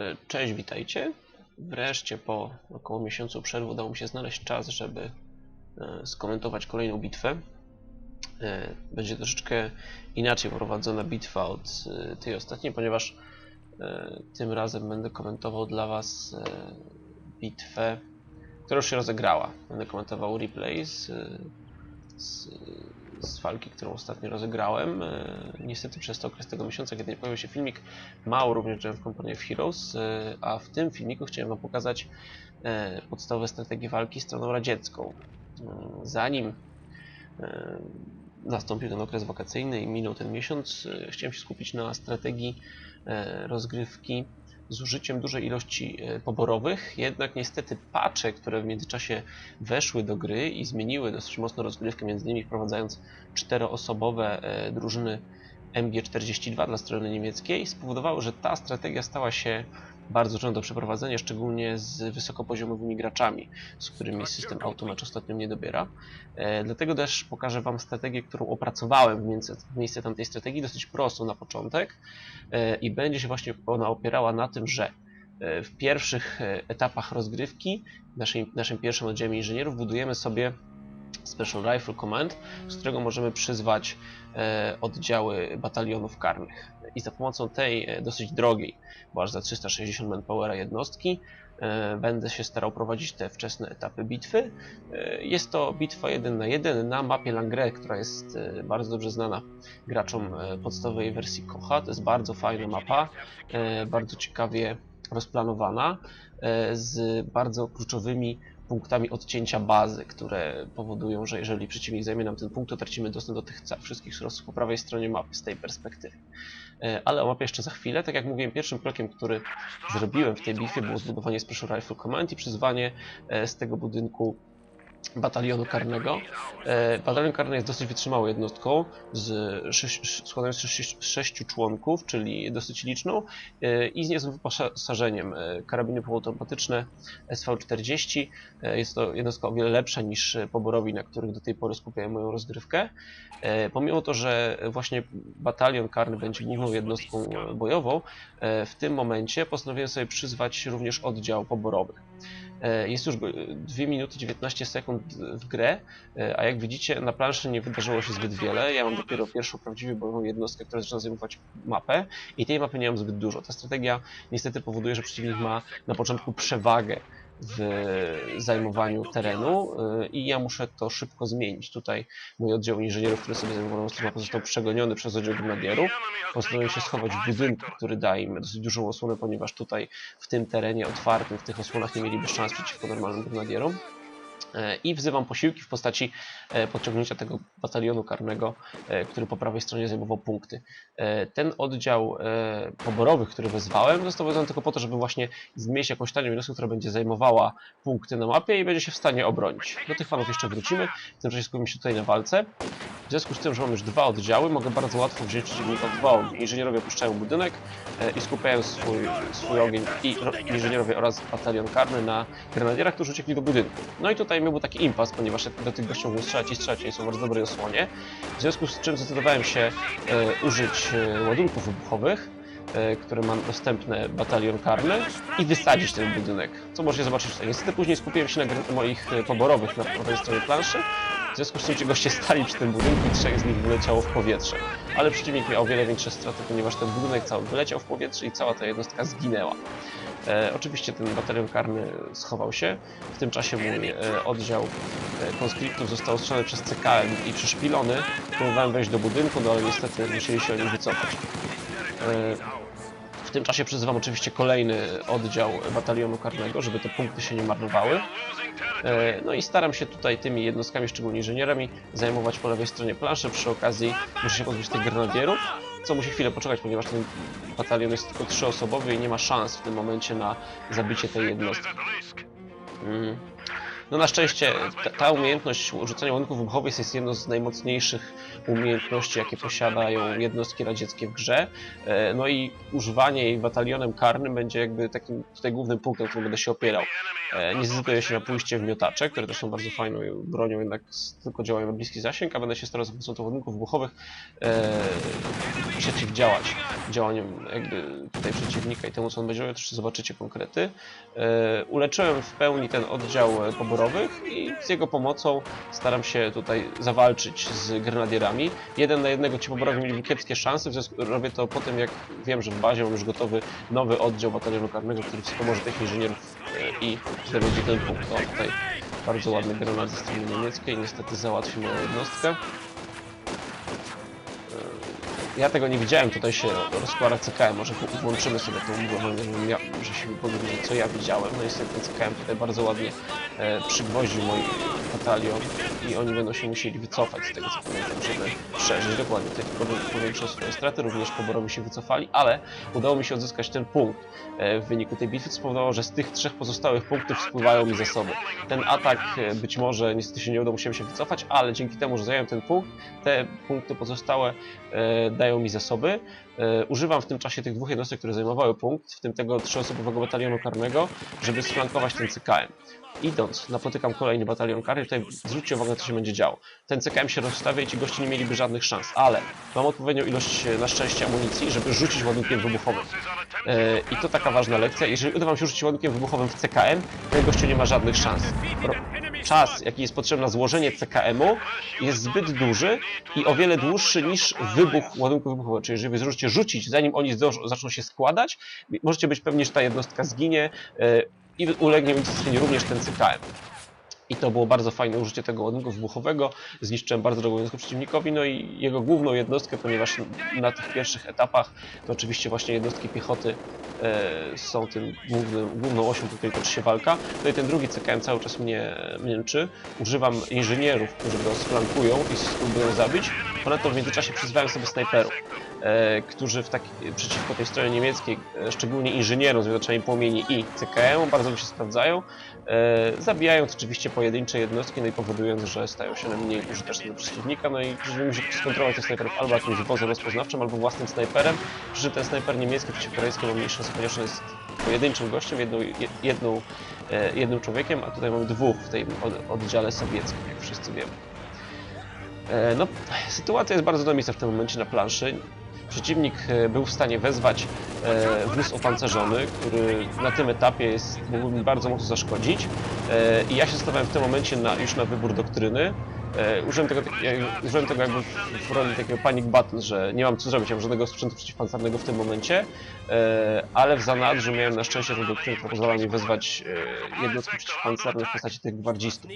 E, Cześć, witajcie. Wreszcie po około miesiącu przerwy udało mi się znaleźć czas, żeby e, skomentować kolejną bitwę. E, Będzie troszeczkę inaczej prowadzona bitwa od tej ostatniej, ponieważ tym razem będę komentował dla Was bitwę, która już się rozegrała. Będę komentował replay z, z, z walki, którą ostatnio rozegrałem. E, Niestety przez ten okres tego miesiąca, kiedy nie pojawił się filmik, mało również grałem w Company of Heroes, e, a w tym filmiku chciałem Wam pokazać e, podstawowe strategie walki stroną radziecką. Mm, Zanim nastąpił ten okres wakacyjny i minął ten miesiąc, chciałem się skupić na strategii rozgrywki z użyciem dużej ilości e, poborowych, jednak niestety patche, które w międzyczasie weszły do gry i zmieniły dosyć mocno rozgrywkę, między innymi wprowadzając czteroosobowe e, drużyny MG42 dla strony niemieckiej, spowodowały, że ta strategia stała się bardzo trudna do przeprowadzenia, szczególnie z wysokopoziomowymi graczami, z którymi system Automacz ostatnio nie dobiera. E, dlatego też pokażę Wam strategię, którą opracowałem w miejsce, w miejsce tamtej strategii, dosyć prostą na początek e, i będzie się właśnie ona opierała na tym, że e, w pierwszych etapach rozgrywki w naszej, naszym pierwszym oddziale inżynierów budujemy sobie Special Rifle Command, z którego możemy przyzwać e, oddziały batalionów karnych. I za pomocą tej e, dosyć drogiej, bo aż za 360 manpowera jednostki, e, będę się starał prowadzić te wczesne etapy bitwy. Jest to bitwa 1 na 1 na mapie Langres, która jest bardzo dobrze znana graczom podstawowej wersji Kocha. To jest bardzo fajna mapa, bardzo ciekawie rozplanowana, z bardzo kluczowymi punktami odcięcia bazy, które powodują, że jeżeli przeciwnik zajmie nam ten punkt, to tracimy dostęp do tych wszystkich surowców po prawej stronie mapy z tej perspektywy. E, Ale o mapie jeszcze za chwilę. Tak jak mówiłem, pierwszym krokiem, który zrobiłem w tej bitwie było zbudowanie Special Rifle Command i przyzwanie e, z tego budynku batalionu karnego. E, Batalion karny jest dosyć wytrzymałą jednostką, z sześć, składając się z sześciu członków, czyli dosyć liczną e, i z niezłym wyposażeniem. E, Karabiny półautomatyczne SV-40. E, Jest to jednostka o wiele lepsza niż poborowi, na których do tej pory skupiałem moją rozgrywkę. Pomimo to, że właśnie batalion karny będzie główną jednostką bojową, w tym momencie postanowiłem sobie przyzwać również oddział poborowy. E, Jest już 2 minuty 19 sekund w grę, e, a jak widzicie na planszy nie wydarzyło się zbyt wiele. Ja mam dopiero pierwszą prawdziwie bojową jednostkę, która zaczyna zajmować mapę i tej mapy nie mam zbyt dużo. Ta strategia niestety powoduje, że przeciwnik ma na początku przewagę w zajmowaniu terenu y, i ja muszę to szybko zmienić. Tutaj mój oddział inżynierów, który sobie zajmował mapę, został przegoniony przez oddział grenadierów. Postanowiłem się schować w budynku, który daje im dosyć dużą osłonę, ponieważ tutaj w tym terenie otwartym, w tych osłonach nie mieliby szans przeciwko normalnym grenadierom. E, I wzywam posiłki w postaci e, podciągnięcia tego batalionu karnego, e, który po prawej stronie zajmował punkty. Ten oddział poborowych, który wezwałem, został wezwany tylko po to, żeby właśnie zmieścić jakąś tanią jednostkę, która będzie zajmowała punkty na mapie i będzie się w stanie obronić. Do tych fanów jeszcze wrócimy, w tym czasie skupimy się tutaj na walce. W związku z tym, że mam już dwa oddziały, mogę bardzo łatwo wziąć przeciwnika w dwa ognie. Inżynierowie opuszczają budynek i skupiają swój, swój ogień i ro- inżynierowie oraz batalion karny na grenadierach, którzy uciekli do budynku. No i tutaj był taki impas, ponieważ jak do tych gości mogą strzelać i strzelać, oni są w bardzo dobrej osłonie. W związku z czym zdecydowałem się e, użyć e, ładunków wybuchowych, e, które mam dostępne batalion karny i wysadzić ten budynek, co możecie zobaczyć tutaj. Niestety później skupiłem się na moich e, poborowych na prawej stronie planszy, w związku z czym ci goście stali przy tym budynku i trzech z nich wyleciało w powietrze. Ale przeciwnik miał o wiele większe straty, ponieważ ten budynek cały wyleciał w powietrze i cała ta jednostka zginęła. E, oczywiście ten batalion karny schował się. W tym czasie mój e, oddział e, konskryptów został ostrzelony przez CKM i przeszpilony. Próbowałem wejść do budynku, no ale niestety musieli się oni wycofać. E, w tym czasie przyzywam oczywiście kolejny oddział batalionu karnego, żeby te punkty się nie marnowały. E, No i staram się tutaj tymi jednostkami, szczególnie inżynierami, zajmować po lewej stronie planszy. Przy okazji muszę się pozbyć tych grenadierów, co musi chwilę poczekać, ponieważ ten batalion jest tylko trzyosobowy i nie ma szans w tym momencie na zabicie tej jednostki. Mm. No na szczęście ta, ta umiejętność rzucania ładunków wybuchowych jest jedną z najmocniejszych umiejętności, jakie posiadają jednostki radzieckie w grze. E, No i używanie jej batalionem karnym będzie jakby takim tutaj głównym punktem, którym będę się opierał. E, Nie zdecyduję się na pójście w miotacze, które też są bardzo fajną bronią, jednak tylko działają na bliski zasięg, a będę się starał za pomocą tych ładunków wybuchowych przeciwdziałać działaniom jakby tutaj przeciwnika i temu, co on będzie robił, też zobaczycie konkrety. E, uleczyłem w pełni ten oddział poborowych i z jego pomocą staram się tutaj zawalczyć z grenadierami. Jeden na jednego ci poborowi mieli kiepskie szanse, w związku robię to po tym, jak wiem, że w bazie mam już gotowy nowy oddział batalionu karnego, który wspomoże tych inżynierów e, i tutaj będzie ten punkt. O, tutaj bardzo ładny granat ze strony niemieckiej, niestety załatwił moją jednostkę. Ja tego nie widziałem, tutaj się rozkłada CKM, może włączymy sobie tą mgłę, żebym ja, że się wypowiedzieli, co ja widziałem. No niestety CKM tutaj bardzo ładnie e, przygwoździł batalion i oni będą się musieli wycofać z tego co pamiętam, żeby przeżyć. Dokładnie, tutaj tylko powiększą swoje straty, również poborowi się wycofali, ale udało mi się odzyskać ten punkt e, w wyniku tej bitwy, spowodowało, że z tych trzech pozostałych punktów spływają mi zasoby. Ten atak e, być może niestety się nie udał, musiałem się wycofać, ale dzięki temu, że zająłem ten punkt, te punkty pozostałe e, dają mi zasoby. Używam w tym czasie tych dwóch jednostek, które zajmowały punkt, w tym tego trzyosobowego batalionu karnego, żeby sflankować ten CKM. Idąc, napotykam kolejny batalion karny, tutaj zwróćcie uwagę, co się będzie działo. Ten CKM się rozstawia i ci goście nie mieliby żadnych szans, ale mam odpowiednią ilość, e, na szczęście, amunicji, żeby rzucić ładunkiem wybuchowym. E, I to taka ważna lekcja. Jeżeli uda wam się rzucić ładunkiem wybuchowym w CKM, ten gościu nie ma żadnych szans. Ro czas, jaki jest potrzebny na złożenie CKM-u, jest zbyt duży i o wiele dłuższy niż wybuch ładunku wybuchowego. Czyli jeżeli wy zdążycie rzucić, zanim oni zaczną się składać, możecie być pewni, że ta jednostka zginie e, i ulegnie unicestwieniu również ten CKM. I to było bardzo fajne użycie tego ładunku wybuchowego. Zniszczyłem bardzo drogą jednostkę przeciwnikowi, no i jego główną jednostkę, ponieważ na tych pierwszych etapach to oczywiście właśnie jednostki piechoty e, są tym głównym, główną osią, po której toczy się walka. No i ten drugi CKM cały czas mnie męczy. Używam inżynierów, którzy go sflankują i spróbują zabić. Ponadto w międzyczasie przyzwałem sobie snajperów, którzy w taki, przeciwko tej stronie niemieckiej, e, szczególnie inżynierom z miotaczami płomieni i CKM bardzo mi się sprawdzają. E, zabijając oczywiście pojedyncze jednostki, no i powodując, że stają się one mniej użyteczne dla przeciwnika, no i żeby się skontrolować tych snajperów albo jakimś wozem rozpoznawczym, albo własnym snajperem, przy czym ten snajper niemiecki przeciwkorejski ma mniejsze ponieważ on jest pojedynczym gościem, jedną, je- jedną, e, jednym człowiekiem, a tutaj mamy dwóch w tym od- oddziale sowieckim, jak wszyscy wiemy. E, No, sytuacja jest bardzo dynamiczna w tym momencie na planszy. Przeciwnik e, był w stanie wezwać e, wóz opancerzony, który na tym etapie jest, mógłby mi bardzo mocno zaszkodzić. E, I ja się zastanawiałem w tym momencie na, już na wybór doktryny. E, użyłem, tego, tak- ja, użyłem tego jakby w, roli takiego panic button, że nie mam co zrobić, nie mam żadnego sprzętu przeciwpancernego w tym momencie, e, ale w zanadrzu miałem na szczęście tą doktrynę, która pozwala mi wezwać e, jednostki przeciwpancerne w postaci tych gwardzistów.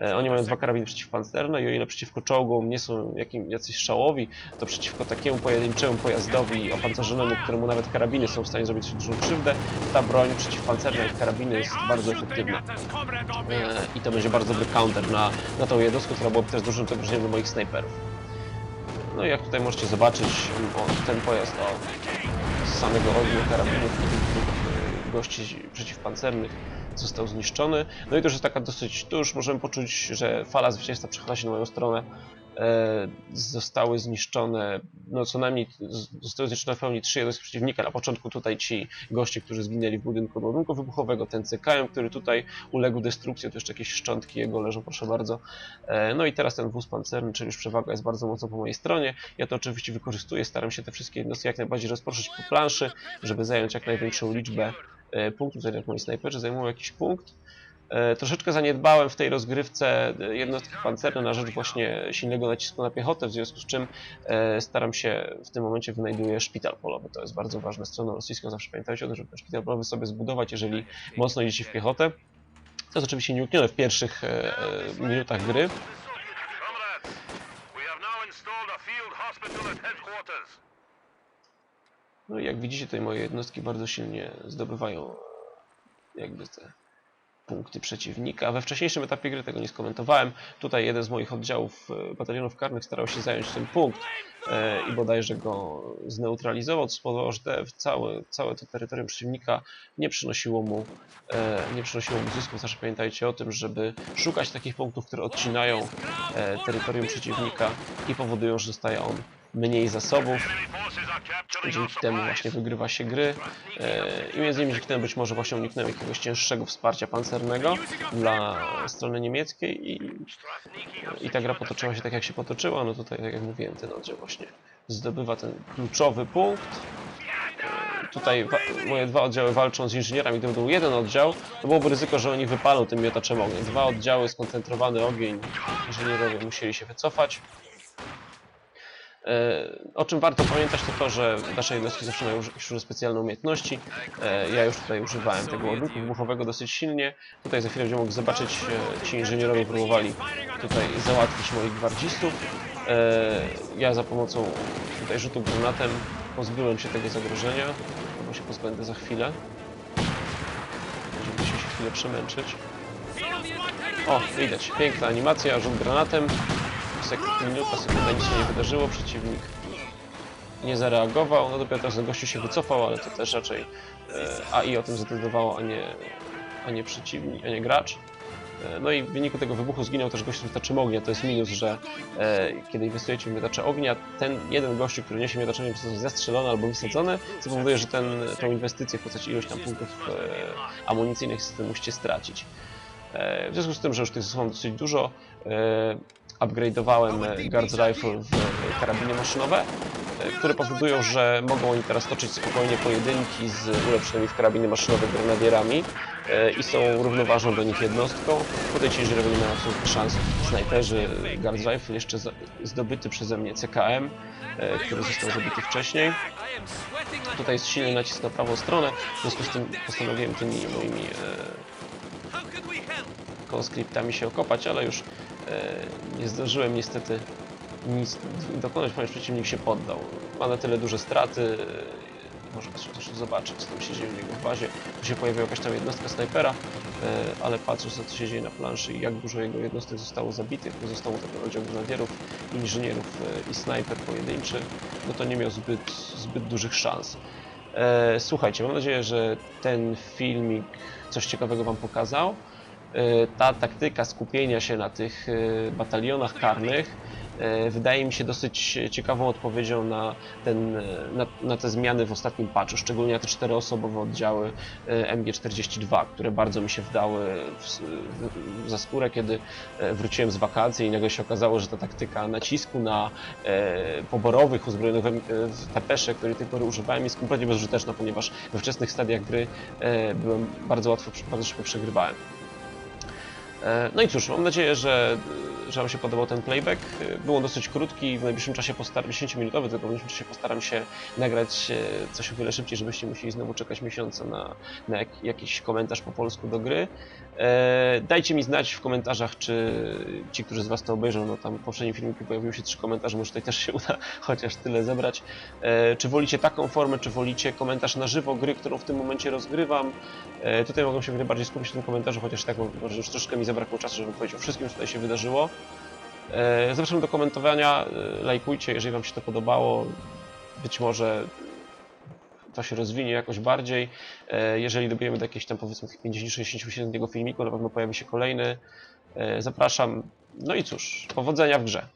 E, Oni mają dwa karabiny przeciwpancerne i o ile przeciwko czołgom nie są jakim, jacyś szałowi, to przeciwko takiemu pojedynczemu pojazdowi opancerzonemu, któremu nawet karabiny są w stanie zrobić dużą krzywdę, ta broń przeciwpancerna jak karabiny jest bardzo efektywna. E, I to będzie bardzo dobry counter na, na tą jednostkę, która byłaby też dużym zagrożeniem dla moich snajperów. No i jak tutaj możecie zobaczyć, ten pojazd o, z samego ognia karabinów e, gości przeciwpancernych został zniszczony. No i to jest taka dosyć, tu już możemy poczuć, że fala zwycięstwa przechyla się na moją stronę. E, zostały zniszczone, no co najmniej zostały zniszczone w pełni trzy jednostki przeciwnika. Na początku tutaj ci goście, którzy zginęli w budynku ładunku wybuchowego, ten CKM, który tutaj uległ destrukcji, tu jeszcze jakieś szczątki jego leżą, proszę bardzo. E, no i teraz ten wóz pancerny, czyli już przewaga jest bardzo mocno po mojej stronie. Ja to oczywiście wykorzystuję, staram się te wszystkie jednostki jak najbardziej rozproszyć po planszy, żeby zająć jak największą liczbę e, punktów, tak jak moi snajperzy zajmują jakiś punkt. E, Troszeczkę zaniedbałem w tej rozgrywce e, jednostki pancerne na rzecz właśnie silnego nacisku na piechotę, w związku z czym e, staram się, w tym momencie wynajduję szpital polowy. To jest bardzo ważne stroną rosyjską, zawsze pamiętajcie o tym, żeby ten szpital polowy sobie zbudować, jeżeli mocno idziecie w piechotę. To jest oczywiście nieuniknione w pierwszych minutach gry. No i jak widzicie, tutaj moje jednostki bardzo silnie zdobywają jakby te punkty przeciwnika. We wcześniejszym etapie gry tego nie skomentowałem. Tutaj jeden z moich oddziałów e, batalionów karnych starał się zająć ten punkt e, i bodajże go zneutralizował, co spowodowało, że całe, całe to terytorium przeciwnika nie przynosiło mu, e, nie przynosiło mu zysków. Zawsze pamiętajcie o tym, żeby szukać takich punktów, które odcinają terytorium przeciwnika i powodują, że dostaje on mniej zasobów. Dzięki temu właśnie wygrywa się gry e, i między innymi dzięki temu być może właśnie uniknąłem jakiegoś cięższego wsparcia pancernego dla strony niemieckiej i, i ta gra potoczyła się tak jak się potoczyła, no tutaj tak jak mówiłem ten oddział właśnie zdobywa ten kluczowy punkt. E, Tutaj moje dwa oddziały walczą z inżynierami, gdyby był jeden oddział, to byłoby ryzyko, że oni wypalą tym miotaczem ognia. Dwa oddziały, skoncentrowany ogień, inżynierowie musieli się wycofać. E, O czym warto pamiętać to to, że nasze jednostki zawsze mają już różne specjalne umiejętności. E, Ja już tutaj używałem tego ładunku wybuchowego dosyć silnie. Tutaj za chwilę będziemy mogli zobaczyć, e, ci inżynierowie próbowali tutaj załatwić moich gwardzistów. Ja za pomocą tutaj rzutu granatem pozbyłem się tego zagrożenia, bo się pozbędę za chwilę. Żeby się chwilę przemęczyć. O, widać, piękna animacja, rzut granatem. Sek minuta, sekunda, nic się nie wydarzyło, przeciwnik nie zareagował. No dopiero teraz gościu się wycofał, ale to też raczej e, AI o tym zadecydowało, a nie, a nie przeciwnik, a nie gracz. E, No i w wyniku tego wybuchu zginął też gościu z miotaczem ognia. To jest minus, że e, kiedy inwestujecie w miotacze ognia, ten jeden gościu, który niesie miotacze ognia, został zastrzelony albo wysadzony, co powoduje, że ten, tą inwestycję w postaci ilość tam punktów e, amunicyjnych musicie stracić. E, W związku z tym, że już tych mam dosyć dużo, e, upgrade'owałem e, Guards Rifle w e, karabiny maszynowe, e, które powodują, że mogą oni teraz toczyć spokojnie pojedynki z ulepszonymi w karabiny maszynowe grenadierami i są równoważną do nich jednostką. Tutaj ci inżynierowie nie mają szans. Snajperzy Guards Rifle, jeszcze zdobyty przeze mnie CKM, który został zabity wcześniej. Tutaj jest silny nacisk na prawą stronę, w związku z tym postanowiłem tymi moimi konskryptami się okopać, ale już nie zdążyłem niestety nic dokonać, ponieważ przeciwnik się poddał. Ma na tyle duże straty, e, może też też zobaczyć, co tam się dzieje w jego bazie. Tu się pojawiła jakaś tam jednostka snajpera, e, ale patrząc na co się dzieje na planszy i jak dużo jego jednostek zostało zabitych, bo zostało tylko oddział grenadierów, inżynierów e, i snajper pojedynczy, no to nie miał zbyt, zbyt dużych szans. E, Słuchajcie, mam nadzieję, że ten filmik coś ciekawego Wam pokazał. E, Ta taktyka skupienia się na tych e, batalionach karnych e, wydaje mi się dosyć ciekawą odpowiedzią na, ten, na, na te zmiany w ostatnim patchu, szczególnie na te czteroosobowe oddziały e, MG42, które bardzo mi się wdały w, w, za skórę, kiedy wróciłem z wakacji i nagle się okazało, że ta taktyka nacisku na e, poborowych, uzbrojonych w, pepesze, które do tej pory używałem, jest kompletnie bezużyteczna, ponieważ we wczesnych stadiach gry e, byłem bardzo łatwo, bardzo szybko przegrywałem. E, No i cóż, mam nadzieję, że, że Wam się podobał ten playback. Był on dosyć krótki, w najbliższym czasie postaram 10-minutowy, tylko w najbliższym czasie postaram się nagrać e, coś o wiele szybciej, żebyście musieli znowu czekać miesiące na, na jak, jakiś komentarz po polsku do gry. E, Dajcie mi znać w komentarzach, czy ci, którzy z Was to obejrzą, no tam w poprzednim filmiku pojawiły się trzy komentarze, może tutaj też się uda chociaż tyle zebrać. E, Czy wolicie taką formę, czy wolicie komentarz na żywo gry, którą w tym momencie rozgrywam? E, Tutaj mogą się wiele bardziej skupić na tym komentarzu, chociaż tak może już troszkę mi zabrakło czasu, żeby powiedzieć o wszystkim, co tutaj się wydarzyło. E, Zapraszam do komentowania, e, lajkujcie, jeżeli Wam się to podobało. Być może to się rozwinie jakoś bardziej. E, Jeżeli dobijemy do jakiejś tam powiedzmy 50-60 filmiku, na pewno pojawi się kolejny. Zapraszam. No i cóż, powodzenia w grze.